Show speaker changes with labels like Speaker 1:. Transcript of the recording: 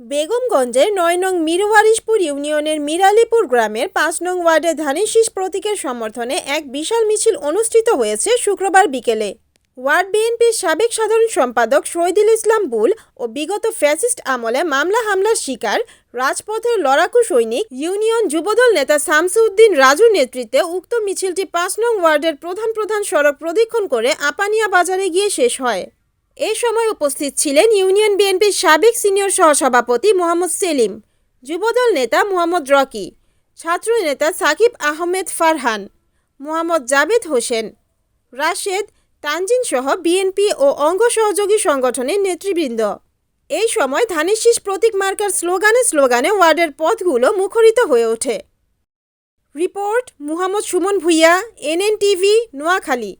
Speaker 1: বেগমগঞ্জের নয় নং মিরওয়ারিশপুর ইউনিয়নের মিরালিপুর গ্রামের পাঁচ নং ওয়ার্ডে ধানের শীষ প্রতীকের সমর্থনে এক বিশাল মিছিল অনুষ্ঠিত হয়েছে শুক্রবার বিকেলে। ওয়ার্ড বিএনপির সাবেক সাধারণ সম্পাদক শহীদুল ইসলাম বুল ও বিগত ফ্যাসিস্ট আমলে মামলা হামলার শিকার, রাজপথের লড়াকু সৈনিক, ইউনিয়ন যুবদল নেতা শামসুদ্দিন রাজুর নেতৃত্বে উক্ত মিছিলটি পাঁচ নং ওয়ার্ডের প্রধান প্রধান সড়ক প্রদক্ষিণ করে আপানিয়া বাজারে গিয়ে শেষ হয়। এ সময় উপস্থিত ছিলেন ইউনিয়ন বিএনপির সাবেক সিনিয়র সহসভাপতি মোহাম্মদ সেলিম, যুবদল নেতা মোহাম্মদ রকি, ছাত্র নেতা সাকিব আহমেদ ফারহান, মোহাম্মদ জাবেদ হোসেন, রাশেদ তানজিন সহ বিএনপি ও অঙ্গ সহযোগী সংগঠনের নেতৃবৃন্দ। এই সময় ধানের শীষ প্রতীক মার্কার স্লোগানে স্লোগানে ওয়ার্ডের পথগুলো মুখরিত হয়ে ওঠে। Report, Muhammad Sumon Bhuiyan NN TV Noakhali.